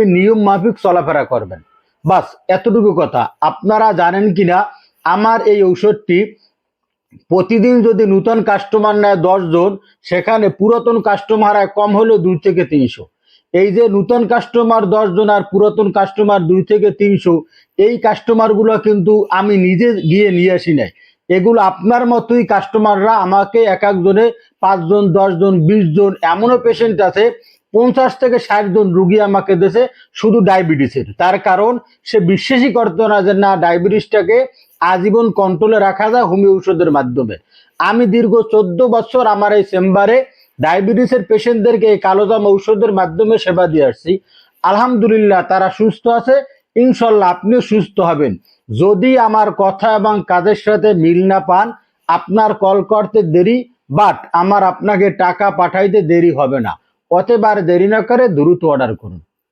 আপনি নিয়ম মাফিক চলাফেরা করবেন। বাস, এতটুকু কথা। আপনারা জানেন কিনা, আমার এই ঔষধটি প্রতিদিন যদি নূতন কাস্টমার নেয় দশ জন, সেখানে পুরাতন কাস্টমার হয় কম হলেও দুই থেকে তিনশো। এই যে নূতন কাস্টমার দশ জন আর পুরাতন কাস্টমার দুই থেকে তিনশো, এই কাস্টমারগুলো কিন্তু আমি নিজে গিয়ে নিয়ে আসি নাই। এগুলো আপনার মতোই কাস্টমাররা আমাকে এক একজনে পাঁচজন, দশজন বিশ জন এমনও পেশেন্ট আছে পঞ্চাশ থেকে ষাট জন রুগী আমাকে দেশে শুধু ডায়াবেটিসের। তার কারণ, সে বিশ্বাসই করতো না যে না, ডায়াবেটিসটাকে আজীবন কন্ট্রোলে রাখা যায় হোমিও ঔষধের মাধ্যমে। আমি দীর্ঘ চোদ্দ বছর আমার এই চেম্বারে ডায়াবেটিসের পেশেন্টদেরকে এই কালোজাম ঔষধের মাধ্যমে সেবা দিয়ে আসছি। আলহামদুলিল্লাহ তারা সুস্থ আছে। ইনশাল্লাহ আপনিও সুস্থ হবেন। যদি আমার কথা এবং কাজের সাথে মিল না পান, আপনার কল করতে দেরি, বাট আমার আপনাকে টাকা পাঠাইতে দেরি হবে না। অতএব আর দেরি না করে দ্রুত অর্ডার করুন।